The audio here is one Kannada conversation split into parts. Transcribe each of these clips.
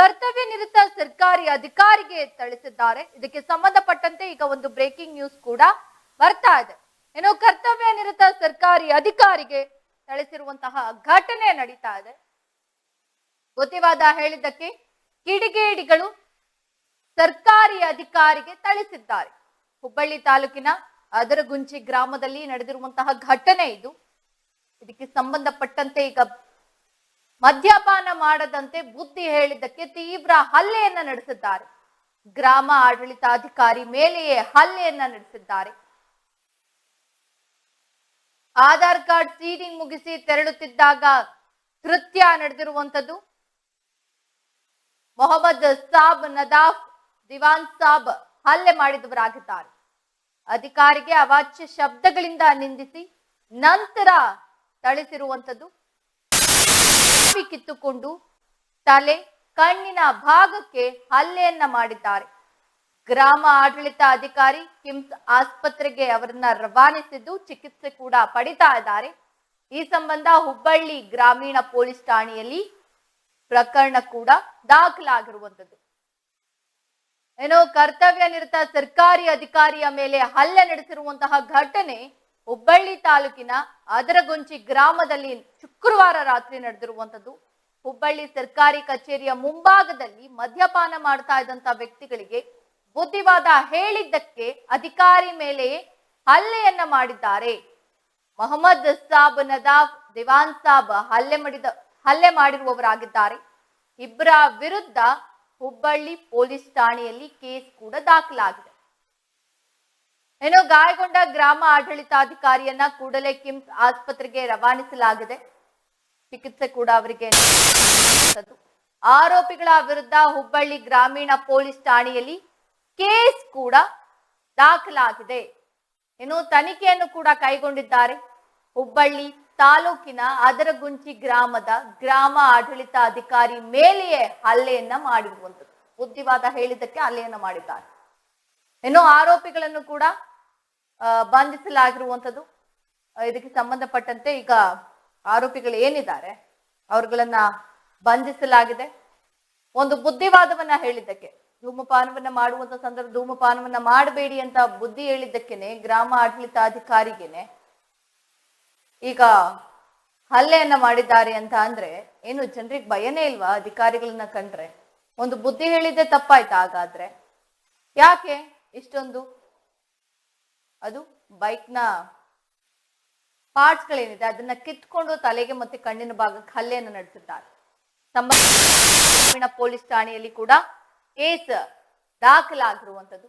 ಕರ್ತವ್ಯ ನಿರತ ಸರ್ಕಾರಿ ಅಧಿಕಾರಿಗೆ ಥಳಿಸಿದ್ದಾರೆ. ಇದಕ್ಕೆ ಸಂಬಂಧಪಟ್ಟಂತೆ ಈಗ ಒಂದು ಬ್ರೇಕಿಂಗ್ ನ್ಯೂಸ್ ಕೂಡ ಬರ್ತಾ ಇದೆ. ಏನು ಕರ್ತವ್ಯ ನಿರತ ಸರ್ಕಾರಿ ಅಧಿಕಾರಿಗೆ ಥಳಿಸಿರುವಂತಹ ಘಟನೆ ನಡೀತಾ ಇದೆ. ಗೊತ್ತಿವಾದ ಹೇಳಿದ್ದಕ್ಕೆ ಕಿಡಿಗೇಡಿಗಳು ಸರ್ಕಾರಿ ಅಧಿಕಾರಿಗೆ ಥಳಿಸಿದ್ದಾರೆ. ಹುಬ್ಬಳ್ಳಿ ತಾಲೂಕಿನ ಅದರಗುಂಚಿ ಗ್ರಾಮದಲ್ಲಿ ನಡೆದಿರುವಂತಹ ಘಟನೆ ಇದು. ಇದಕ್ಕೆ ಸಂಬಂಧಪಟ್ಟಂತೆ ಈಗ ಮದ್ಯಪಾನ ಮಾಡದಂತೆ ಬುದ್ಧಿ ಹೇಳಿದ್ದಕ್ಕೆ ತೀವ್ರ ಹಲ್ಲೆಯನ್ನ ನಡೆಸಿದ್ದಾರೆ. ಗ್ರಾಮ ಆಡಳಿತಾಧಿಕಾರಿ ಮೇಲೆಯೇ ಹಲ್ಲೆಯನ್ನ ನಡೆಸಿದ್ದಾರೆ. ಆಧಾರ್ ಕಾರ್ಡ್ ಸೀಡಿಂಗ್ ಮುಗಿಸಿ ತೆರಳುತ್ತಿದ್ದಾಗ ಕೃತ್ಯ ನಡೆದಿರುವಂತದ್ದು ಮೊಹಮ್ಮದ್ ಸಾಬ್ ನದಾಫ್, ದಿವಾನ್ ಸಾಬ್ ಹಲ್ಲೆ ಮಾಡಿದವರಾಗಿದ್ದಾರೆ. ಅಧಿಕಾರಿಗೆ ಅವಾಚ್ಯ ಶಬ್ದಗಳಿಂದ ನಿಂದಿಸಿ ನಂತರ ಥಳಿಸಿರುವಂತದ್ದು ಚಾವಿ ಕಿತ್ತುಕೊಂಡು ತಲೆ ಕಣ್ಣಿನ ಭಾಗಕ್ಕೆ ಹಲ್ಲೆಯನ್ನ ಮಾಡಿದ್ದಾರೆ. ಗ್ರಾಮ ಆಡಳಿತ ಅಧಿಕಾರಿ ಕಿಮ್ಸ್ ಆಸ್ಪತ್ರೆಗೆ ಅವರನ್ನ ರವಾನಿಸಿದ್ದು ಚಿಕಿತ್ಸೆ ಕೂಡ ಪಡಿತಾ ಇದ್ದಾರೆ. ಈ ಸಂಬಂಧ ಹುಬ್ಬಳ್ಳಿ ಗ್ರಾಮೀಣ ಪೊಲೀಸ್ ಠಾಣೆಯಲ್ಲಿ ಪ್ರಕರಣ ಕೂಡ ದಾಖಲಾಗಿರುವಂತದ್ದು ಏನೋ ಕರ್ತವ್ಯ ನಿರತ ಸರ್ಕಾರಿ ಅಧಿಕಾರಿಯ ಮೇಲೆ ಹಲ್ಲೆ ನಡೆಸಿರುವಂತಹ ಘಟನೆ ಹುಬ್ಬಳ್ಳಿ ತಾಲೂಕಿನ ಅದರಗುಂಚಿ ಗ್ರಾಮದಲ್ಲಿ ಶುಕ್ರವಾರ ರಾತ್ರಿ ನಡೆದಿರುವಂತದ್ದು ಹುಬ್ಬಳ್ಳಿ ಸರ್ಕಾರಿ ಕಚೇರಿಯ ಮುಂಭಾಗದಲ್ಲಿ ಮದ್ಯಪಾನ ಮಾಡ್ತಾ ಇದ್ದಂತ ವ್ಯಕ್ತಿಗಳಿಗೆ ಬುದ್ಧಿವಾದ ಹೇಳಿದ್ದಕ್ಕೆ ಅಧಿಕಾರಿ ಮೇಲೆ ಹಲ್ಲೆಯನ್ನ ಮಾಡಿದ್ದಾರೆ. ಮೊಹಮ್ಮದ್ ಸಾಬ್ ನದಾಫ್, ದಿವಾನ್ ಸಾಬ್ ಹಲ್ಲೆ ಮಾಡಿದ, ಹಲ್ಲೆ ಮಾಡಿರುವವರಾಗಿದ್ದಾರೆ. ಇಬ್ಬರ ವಿರುದ್ಧ ಹುಬ್ಬಳ್ಳಿ ಪೊಲೀಸ್ ಠಾಣೆಯಲ್ಲಿ ಕೇಸ್ ಕೂಡ ದಾಖಲಾಗಿದೆ. ಏನೋ ಗಾಯಗೊಂಡ ಗ್ರಾಮ ಆಡಳಿತಾಧಿಕಾರಿಯನ್ನ ಕೂಡಲೇ ಕಿಮ್ಸ್ ಆಸ್ಪತ್ರೆಗೆ ರವಾನಿಸಲಾಗಿದೆ. ಚಿಕಿತ್ಸೆ ಕೂಡ ಅವರಿಗೆ. ಆರೋಪಿಗಳ ವಿರುದ್ಧ ಹುಬ್ಬಳ್ಳಿ ಗ್ರಾಮೀಣ ಪೊಲೀಸ್ ಠಾಣೆಯಲ್ಲಿ ಕೇಸ್ ಕೂಡ ದಾಖಲಾಗಿದೆ. ಇನ್ನು ತನಿಖೆಯನ್ನು ಕೂಡ ಕೈಗೊಂಡಿದ್ದಾರೆ. ಹುಬ್ಬಳ್ಳಿ ತಾಲೂಕಿನ ಅದರಗುಂಚಿ ಗ್ರಾಮದ ಗ್ರಾಮ ಆಡಳಿತ ಅಧಿಕಾರಿ ಮೇಲೆಯೇ ಹಲ್ಲೆಯನ್ನ ಮಾಡಿರುವಂಥದ್ದು. ಬುದ್ಧಿವಾದ ಹೇಳಿದ್ದಕ್ಕೆ ಹಲ್ಲೆಯನ್ನ ಮಾಡಿದ್ದಾರೆ. ಇನ್ನು ಆರೋಪಿಗಳನ್ನು ಕೂಡ ಬಂಧಿಸಲಾಗಿರುವಂಥದ್ದು. ಇದಕ್ಕೆ ಸಂಬಂಧಪಟ್ಟಂತೆ ಈಗ ಆರೋಪಿಗಳು ಏನಿದ್ದಾರೆ, ಅವ್ರುಗಳನ್ನ ಬಂಧಿಸಲಾಗಿದೆ. ಒಂದು ಬುದ್ಧಿವಾದವನ್ನ ಹೇಳಿದ್ದಕ್ಕೆ, ಧೂಮಪಾನವನ್ನ ಮಾಡುವಂತ ಸಂದರ್ಭ, ಧೂಮಪಾನವನ್ನ ಮಾಡಬೇಡಿ ಅಂತ ಬುದ್ಧಿ ಹೇಳಿದ್ದಕ್ಕೇನೆ, ಗ್ರಾಮ ಆಡಳಿತಾಧಿಕಾರಿಗೆನೆ ಈಗ ಹಲ್ಲೆಯನ್ನ ಮಾಡಿದ್ದಾರೆ ಅಂತ ಅಂದ್ರೆ, ಏನು ಜನರಿಗೆ ಭಯನೇ ಇಲ್ವಾ ಅಧಿಕಾರಿಗಳನ್ನ ಕಂಡ್ರೆ? ಒಂದು ಬುದ್ಧಿ ಹೇಳಿದ್ದೆ ತಪ್ಪಾಯ್ತಾ ಹಾಗಾದ್ರೆ? ಯಾಕೆ ಇಷ್ಟೊಂದು? ಅದು ಬೈಕ್ನ ಪಾರ್ಟ್ಸ್ಗಳೇನಿದೆ, ಅದನ್ನ ಕಿತ್ಕೊಂಡು ತಲೆಗೆ ಮತ್ತೆ ಕಣ್ಣಿನ ಭಾಗಕ್ಕೆ ಹಲ್ಲೆಯನ್ನು ನಡೆಸಿದ್ದಾರೆ ಸಂಬಂಧ ಗ್ರಾಮೀಣ ಪೊಲೀಸ್ ಠಾಣೆಯಲ್ಲಿ ಕೂಡ ಕೇಸ್ ದಾಖಲಾಗಿರುವಂತದ್ದು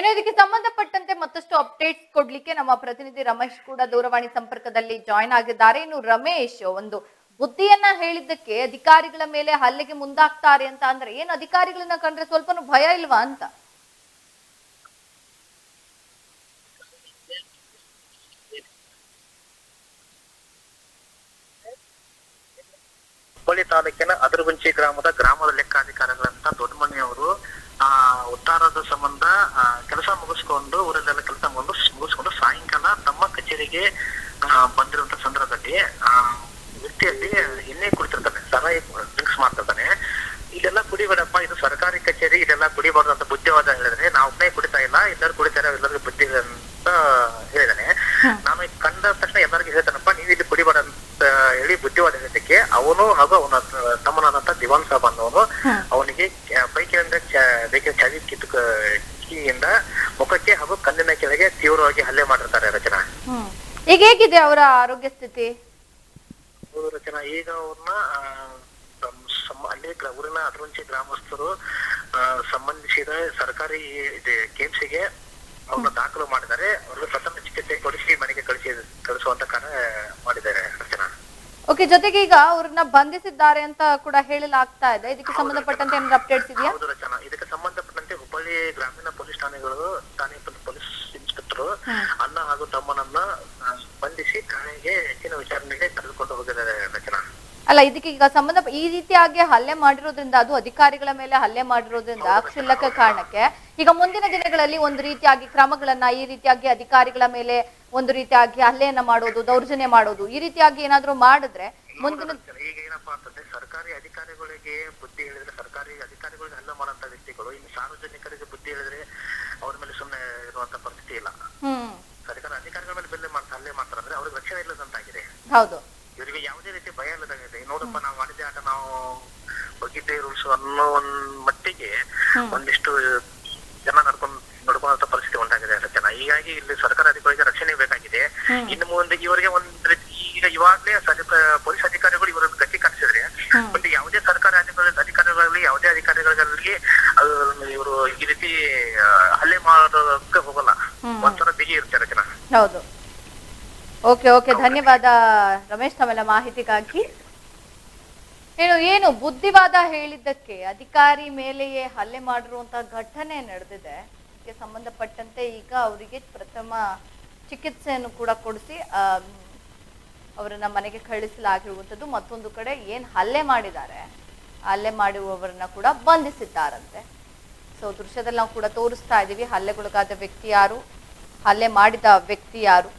ಇನ್ನು ಇದಕ್ಕೆ ಸಂಬಂಧಪಟ್ಟಂತೆ ಮತ್ತಷ್ಟು ಅಪ್ಡೇಟ್ಸ್ ಕೊಡ್ಲಿಕ್ಕೆ ನಮ್ಮ ಪ್ರತಿನಿಧಿ ರಮೇಶ್ ಕೂಡ ದೂರವಾಣಿ ಸಂಪರ್ಕದಲ್ಲಿ ಜಾಯ್ನ್ ಆಗಿದ್ದಾರೆ. ಇನ್ನು ರಮೇಶ್, ಒಂದು ಬುದ್ಧಿಯನ್ನ ಹೇಳಿದ್ದಕ್ಕೆ ಅಧಿಕಾರಿಗಳ ಮೇಲೆ ಹಲ್ಲೆಗೆ ಮುಂದಾಗ್ತಾರೆ ಅಂತ ಅಂದ್ರೆ ಏನು ಅಧಿಕಾರಿಗಳನ್ನ ಕಂಡ್ರೆ ಸ್ವಲ್ಪನೂ ಭಯ ಇಲ್ವಾ ಅಂತ? ಹುಬ್ಬಳ್ಳಿ ತಾಲೂಕಿನ ಅದರಗುಂಚಿ ಗ್ರಾಮದ ಗ್ರಾಮದ ಲೆಕ್ಕಾಧಿಕಾರಿಗಳಂತ ದೊಡ್ಡಮನೆಯವರು ಉತ್ತಾರದ ಸಂಬಂಧ ಕೆಲಸ ಮುಗಿಸ್ಕೊಂಡು ಊರಲ್ಲೆಲ್ಲ ಕೆಲಸ ಮುಗಿಸ್ಕೊಂಡು ಸಾಯಂಕಾಲ ತಮ್ಮ ಕಚೇರಿಗೆ ಆ, ಬಂದಿರುವಂತ ಸಂದರ್ಭದಲ್ಲಿ ಆ ವ್ಯಕ್ತಿಯಲ್ಲಿ ಎಣ್ಣೆ ಕುಡಿತಿರ್ತಾನೆ ಸರಾಯಿ ಡ್ರಿಂಕ್ಸ್ ಮಾಡ್ತಿರ್ತಾನೆ. ಇದೆಲ್ಲ ಕುಡಿಬೇಡಪ್ಪ ಇದು ಸರ್ಕಾರಿ ಕಚೇರಿ ಇದೆಲ್ಲ ಕುಡಿಬಾರ್ದು ಅಂತ ಬುದ್ಧಿವಾದ ಹೇಳಿದ್ರೆ ನಾವು ಒಬ್ಬನೇ ಕುಡಿತಾ ಇಲ್ಲ ಎಲ್ಲರೂ ಕುಡಿತಾರೆ ಎಲ್ಲರಿಗೂ ಬುದ್ಧಿ ಇದೆ ಅಂತ ಹೇಳಿದಾನೆ. ನಾನು ಕಂಡ ತಕ್ಷಣ ಎಲ್ಲರಿಗೂ ಹೇಳ್ತಾನಪ್ಪ ನೀವು ಇಲ್ಲಿ ಕುಡಿಬೇಡ ಅಂತ ಹೇಳಿ ಬುದ್ಧಿವಾದ ಹೇಳಿದ್ದಕ್ಕೆ ಅವನು ಹಾಗೂ ಅವನ ತಮ್ಮನಾದಂತ ದಿವಾನ್ ಸಾಬ್ ಅನ್ನೋನು ಅವನಿಗೆ ಬೈಕಿನ ಚಾವಿ ಕಿತ್ತು ಕೀಯಿಂದ ಮುಖಕ್ಕೆ ಹಾಗೂ ಕಣ್ಣಿನ ಕೆಳಗೆ ತೀವ್ರವಾಗಿ ಹಲ್ಲೆ ಮಾಡಿರ್ತಾರೆ ರಚನಾ. ಈಗ ಹೇಗಿದೆ ಅವರ ಆರೋಗ್ಯ ಸ್ಥಿತಿ? ರಚನಾ ಈಗ ಅವ್ರನ್ನ ಅಲ್ಲೇ ಊರಿನ ಅದರಂಚಿ ಗ್ರಾಮಸ್ಥರು ಸಂಬಂಧಿಸಿದ ಸರ್ಕಾರಿ ಇದು ಕೆಎಂಸಿಗೆ ಅವ್ರನ್ನ ದಾಖಲು ಮಾಡಿದ್ದಾರೆ. ಅವ್ರಿಗೆ ಪ್ರಥಮ ಚಿಕಿತ್ಸೆ ಕೊಡಿಸಿ ಮನೆಗೆ ಕಳಿಸಿ ಕಳಿಸುವಂತ ಕಾರ್ಯ ಮಾಡಿದ್ದಾರೆ ರಚನಾ. ಓಕೆ ಜೊತೆಗೆ ಈಗ ಅವ್ರನ್ನ ಬಂಧಿಸಿದ್ದಾರೆ ಅಂತ ಕೂಡ ಹೇಳಲಾಗ್ತಾ ಇದೆ. ಇದಕ್ಕೆ ಸಂಬಂಧಪಟ್ಟಂತೆ ಏನಾದ್ರು ಅಪ್ಡೇಟ್ಸ್ ಇದೆಯಾ ಹೌದು ರಚನಾ ಇದಕ್ಕೆ ಸಂಬಂಧಪಟ್ಟಂತೆ ಹುಬ್ಬಳ್ಳಿ ಠಾಣೆಗಳು ಠಾಣೆ ಪೊಲೀಸ್ ಇನ್ಸ್ಪೆಕ್ಟರ್ ಅಣ್ಣ ಹಾಗೂ ತಮ್ಮನನ್ನ ಬಂಧಿಸಿ ಠಾಣೆಗೆ ಹೆಚ್ಚಿನ ವಿಚಾರಣೆಗೆ ಕರೆದುಕೊಂಡು ಹೋಗಿದ್ದಾರೆ ರಚನಾ. ಅಲ್ಲ ಇದಕ್ಕೆ ಈಗ ಸಂಬಂಧ ಈ ರೀತಿಯಾಗಿ ಹಲ್ಲೆ ಮಾಡಿರೋದ್ರಿಂದ ಅದು ಅಧಿಕಾರಿಗಳ ಮೇಲೆ ಹಲ್ಲೆ ಮಾಡಿರೋದ್ರಿಂದ ಕ್ಷುಲ್ಲಕ ಕಾರಣಕ್ಕೆ ಈಗ ಮುಂದಿನ ದಿನಗಳಲ್ಲಿ ಒಂದು ರೀತಿಯಾಗಿ ಕ್ರಮಗಳನ್ನ ಈ ರೀತಿಯಾಗಿ ಅಧಿಕಾರಿಗಳ ಮೇಲೆ ಒಂದು ರೀತಿಯಾಗಿ ಹಲ್ಲೆಯನ್ನ ಮಾಡೋದು ದೌರ್ಜನ್ಯ ಮಾಡೋದು ಈ ರೀತಿಯಾಗಿ ಏನಾದ್ರು ಮಾಡಿದ್ರೆ ಮುಂದಿನ ಈಗ ಏನಪ್ಪಾ ಅಂತಂದ್ರೆ ಸರ್ಕಾರಿ ಅಧಿಕಾರಿಗಳಿಗೆ ಬುದ್ಧಿ ಹೇಳಿದ್ರೆ ಸರ್ಕಾರಿ ಅಧಿಕಾರಿಗಳಿಗೆ ಹಲ್ಲೆ ಮಾಡುವಂತ ವ್ಯಕ್ತಿಗಳು ಇನ್ನು ಸಾರ್ವಜನಿಕರಿಗೆ ಬುದ್ಧಿ ಹೇಳಿದ್ರೆ ಇರುವಂತ ಇಲ್ಲ ಸರ್ಕಾರ ಅಧಿಕಾರಿಗಳ ಮೇಲೆ ಬೆಲೆ ಮಾಡ್ತಾ ಹಲ್ಲೆ ಮಾಡ್ತಾರೆ. ಅಂದ್ರೆ ಅವ್ರಿಗೆ ರಕ್ಷಣೆ ಇಲ್ಲದಂತಾಗಿದೆ. ಹೌದು. ಇವರಿಗೆ ಯಾವುದೇ ರೀತಿ ಭಯ ಇಲ್ಲದಾಗಿದೆ ನೋಡಪ್ಪ ನಾವು ಮಾಡಿದ್ದೆ ಆಟ ನಾವು ಹೋಗಿದ್ದೆ ರೂಲ್ಸ್ ಅನ್ನೋ ಒಂದ್ ಮಟ್ಟಿಗೆ ಒಂದಿಷ್ಟು ಜನ ನಡ್ಕೊಂಡ್ ನಡ್ಕೊಂಡಂತ ಪರಿಸ್ಥಿತಿ ಉಂಟಾಗಿದೆ ಜನ ಹೀಗಾಗಿ ಇಲ್ಲಿ ಸರ್ಕಾರ ಅಧಿಕಾರಿಗೆ ರಕ್ಷಣೆ ಬೇಕಾಗಿದೆ. ಇನ್ನು ಮುಂದೆ ಇವರಿಗೆ ಒಂದ್ ರೀತಿ ಈಗ ಇವಾಗ್ಲೇ ಸರ್ಕ- ಪೊಲೀಸ್ ಅಧಿಕಾರಿಗಳು ಇವರ ಗತಿ ಕಾಣಿಸಿದ್ರೆ ಮುಂದೆ ಯಾವುದೇ ಸರ್ಕಾರಿ ಅಧಿಕಾರಿ ಅಧಿಕಾರಿಗಳಲ್ಲಿ ಯಾವುದೇ ಅಧಿಕಾರಿಗಳಲ್ಲಿ ಇವರು ಈ ರೀತಿ ಆ, ಹಲ್ಲೆ ಮಾಡೋದಕ್ಕೆ ಹೋಗಲ್ಲ ಒಂಥರ ಬಿಗಿ ಇರುತ್ತೆ ರಚನಾ ಹೌದು. Okay okay. ಧನ್ಯವಾದ ರಮೇಶ್ ತಮ್ಮೆಲ್ಲ ಮಾಹಿತಿಗಾಗಿ. ಏನು ಏನು ಬುದ್ಧಿವಾದ ಹೇಳಿದ್ದಕ್ಕೆ ಅಧಿಕಾರಿ ಮೇಲೆಯೇ ಹಲ್ಲೆ ಮಾಡಿರುವಂತಹ ಘಟನೆ ನಡೆದಿದೆ. ಇದಕ್ಕೆ ಸಂಬಂಧಪಟ್ಟಂತೆ ಈಗ ಅವರಿಗೆ ಪ್ರಥಮ ಚಿಕಿತ್ಸೆಯನ್ನು ಕೂಡ ಕೊಡಿಸಿ ಅವರನ್ನ ಮನೆಗೆ ಕಳಿಸಲಾಗಿರುವಂಥದ್ದು. ಮತ್ತೊಂದು ಕಡೆ ಏನ್ ಹಲ್ಲೆ ಮಾಡಿದ್ದಾರೆ, ಹಲ್ಲೆ ಮಾಡುವವರನ್ನ ಕೂಡ ಬಂಧಿಸಿದ್ದಾರಂತೆ. ಸೊ ದೃಶ್ಯದಲ್ಲಿ ನಾವು ಕೂಡ ತೋರಿಸ್ತಾ ಇದ್ದೀವಿ, ಹಲ್ಲೆಗೊಳಗಾದ ವ್ಯಕ್ತಿ ಯಾರು ಹಲ್ಲೆ ಮಾಡಿದ ವ್ಯಕ್ತಿ ಯಾರು?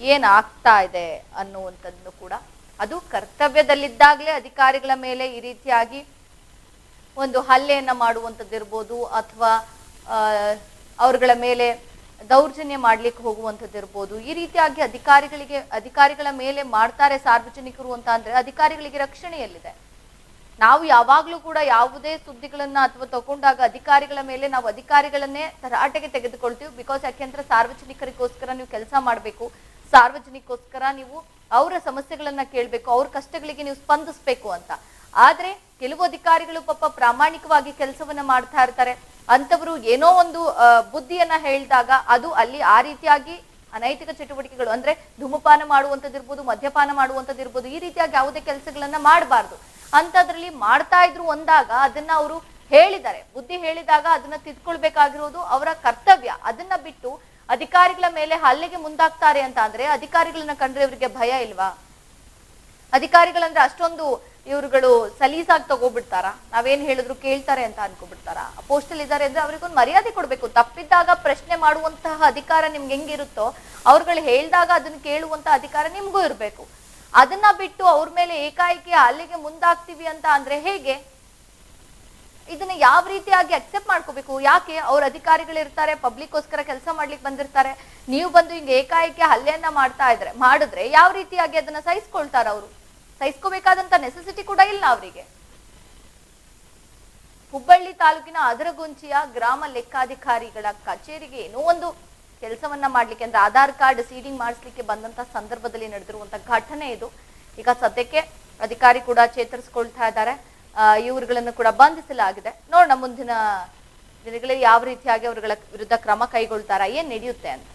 ಏನಾಗ್ತಾ ಇದೆ ಅನ್ನುವಂಥದ್ದು ಕೂಡ ಅದು ಕರ್ತವ್ಯದಲ್ಲಿದ್ದಾಗಲೇ ಅಧಿಕಾರಿಗಳ ಮೇಲೆ ಈ ರೀತಿಯಾಗಿ ಒಂದು ಹಲ್ಲೆಯನ್ನ ಮಾಡುವಂಥದ್ದಿರ್ಬೋದು ಅಥವಾ ಅವರುಗಳ ಮೇಲೆ ದೌರ್ಜನ್ಯ ಮಾಡ್ಲಿಕ್ಕೆ ಹೋಗುವಂಥದ್ದಿರ್ಬೋದು. ಈ ರೀತಿಯಾಗಿ ಅಧಿಕಾರಿಗಳಿಗೆ, ಅಧಿಕಾರಿಗಳ ಮೇಲೆ ಮಾಡ್ತಾರೆ ಸಾರ್ವಜನಿಕರು ಅಂತ ಅಂದ್ರೆ ಅಧಿಕಾರಿಗಳಿಗೆ ರಕ್ಷಣೆ ಎಲ್ಲಿದೆ ನಾವು ಯಾವಾಗ್ಲೂ ಕೂಡ ಯಾವುದೇ ಸುದ್ದಿಗಳನ್ನ ಅಥವಾ ತಗೊಂಡಾಗ ಅಧಿಕಾರಿಗಳ ಮೇಲೆ ನಾವು ಅಧಿಕಾರಿಗಳನ್ನೇ ತರಾಟೆಗೆ ತೆಗೆದುಕೊಳ್ತೀವಿ. ಬಿಕಾಸ್ ಯಾಕೆಂದ್ರೆ ಸಾರ್ವಜನಿಕರಿಗೋಸ್ಕರ ನೀವು ಕೆಲಸ ಮಾಡಬೇಕು. ಸಾರ್ವಜನಿಕೋಸ್ಕರ ನೀವು ಅವರ ಸಮಸ್ಯೆಗಳನ್ನ ಕೇಳಬೇಕು. ಅವ್ರ ಕಷ್ಟಗಳಿಗೆ ನೀವು ಸ್ಪಂದಿಸ್ಬೇಕು ಅಂತ. ಆದ್ರೆ ಕೆಲವು ಅಧಿಕಾರಿಗಳು ಪಾಪ ಪ್ರಾಮಾಣಿಕವಾಗಿ ಕೆಲಸವನ್ನ ಮಾಡ್ತಾ ಇರ್ತಾರೆ. ಅಂತವರು ಏನೋ ಒಂದು ಬುದ್ಧಿಯನ್ನ ಹೇಳಿದಾಗ ಅದು ಅಲ್ಲಿ ಆ ರೀತಿಯಾಗಿ ಅನೈತಿಕ ಚಟುವಟಿಕೆಗಳು ಅಂದ್ರೆ ಧೂಮಪಾನ ಮಾಡುವಂತದ್ದಿರ್ಬೋದು ಮದ್ಯಪಾನ ಮಾಡುವಂತದ್ದಿರ್ಬೋದು ಈ ರೀತಿಯಾಗಿ ಯಾವುದೇ ಕೆಲಸಗಳನ್ನ ಮಾಡಬಾರ್ದು. ಅಂತದ್ರಲ್ಲಿ ಮಾಡ್ತಾ ಇದ್ರು ಅಂದಾಗ ಅದನ್ನ ಅವರು ಹೇಳಿದ್ದಾರೆ. ಬುದ್ಧಿ ಹೇಳಿದಾಗ ಅದನ್ನ ತಿದ್ಕೊಳ್ಬೇಕಾಗಿರೋದು ಅವರ ಕರ್ತವ್ಯ. ಅದನ್ನ ಬಿಟ್ಟು ಅಧಿಕಾರಿಗಳ ಮೇಲೆ ಹಲ್ಲೆಗೆ ಮುಂದಾಗ್ತಾರೆ ಅಂತ ಅಂದ್ರೆ ಅಧಿಕಾರಿಗಳನ್ನ ಕಂಡ್ರೆ ಇವರಿಗೆ ಭಯ ಇಲ್ವಾ? ಅಧಿಕಾರಿಗಳಂದ್ರೆ ಅಷ್ಟೊಂದು ಇವರುಗಳು ಸಲೀಸಾಗಿ ತಗೋಬಿಡ್ತಾರ? ನಾವೇನ್ ಹೇಳಿದ್ರು ಕೇಳ್ತಾರೆ ಅಂತ ಅನ್ಕೋಬಿಡ್ತಾರ? ಪೋಸ್ಟಲ್ ಇದ್ದಾರೆ ಅಂದ್ರೆ ಅವ್ರಿಗೊಂದು ಮರ್ಯಾದೆ ಕೊಡ್ಬೇಕು. ತಪ್ಪಿದ್ದಾಗ ಪ್ರಶ್ನೆ ಮಾಡುವಂತಹ ಅಧಿಕಾರ ನಿಮ್ಗೆ ಹೆಂಗಿರುತ್ತೋ ಅವ್ರುಗಳು ಹೇಳ್ದಾಗ ಅದನ್ನ ಕೇಳುವಂತ ಅಧಿಕಾರ ನಿಮ್ಗೂ ಇರ್ಬೇಕು. ಅದನ್ನ ಬಿಟ್ಟು ಅವ್ರ ಮೇಲೆ ಏಕಾಏಕಿ ಅಲ್ಲಿಗೆ ಮುಂದಾಗ್ತೀವಿ ಅಂತ ಅಂದ್ರೆ ಹೇಗೆ? ಇದನ್ನ ಯಾವ ರೀತಿಯಾಗಿ ಅಕ್ಸೆಪ್ಟ್ ಮಾಡ್ಕೋಬೇಕು? ಯಾಕೆ ಅವ್ರ ಅಧಿಕಾರಿಗಳು ಇರ್ತಾರೆ ಪಬ್ಲಿಕ್ಗೋಸ್ಕರ ಕೆಲಸ ಮಾಡ್ಲಿಕ್ಕೆ ಬಂದಿರ್ತಾರೆ, ನೀವು ಬಂದು ಹಿಂಗೆ ಏಕಾಏಕಿ ಹಲ್ಲೆಯನ್ನ ಮಾಡ್ತಾ ಇದ್ರೆ, ಮಾಡಿದ್ರೆ ಯಾವ ರೀತಿಯಾಗಿ ಅದನ್ನ ಸಹಿಸ್ಕೊಳ್ತಾರ ಅವರು? ಸಹಿಸ್ಕೋಬೇಕಾದಂತ ನೆಸೆಸಿಟಿ ಕೂಡ ಇಲ್ಲ ಅವರಿಗೆ. ಹುಬ್ಬಳ್ಳಿ ತಾಲೂಕಿನ ಅದರಗುಂಚಿಯ ಗ್ರಾಮ ಲೆಕ್ಕಾಧಿಕಾರಿಗಳ ಕಚೇರಿಗೆ ಏನೋ ಒಂದು ಕೆಲಸವನ್ನ ಮಾಡ್ಲಿಕ್ಕೆ ಅಂದ್ರೆ ಆಧಾರ್ ಕಾರ್ಡ್ ಸೀಡಿಂಗ್ ಮಾಡಿಸ್ಲಿಕ್ಕೆ ಬಂದಂತ ಸಂದರ್ಭದಲ್ಲಿ ನಡೆದಿರುವಂತ ಘಟನೆ ಇದು. ಈಗ ಸದ್ಯಕ್ಕೆ ಅಧಿಕಾರಿ ಕೂಡ ಚೇತರಿಸ್ಕೊಳ್ತಾ ಇದ್ದಾರೆ. ಇವರುಗಳನ್ನು ಕೂಡ ಬಂಧಿಸಲಾಗಿದೆ. ನೋಡೋಣ ಮುಂದಿನ ದಿನಗಳಲ್ಲಿ ಯಾವ ರೀತಿಯಾಗಿ ಅವರುಗಳ ವಿರುದ್ಧ ಕ್ರಮ ಕೈಗೊಳ್ತಾರ, ಏನ್ ನಡೆಯುತ್ತೆ ಅಂತ.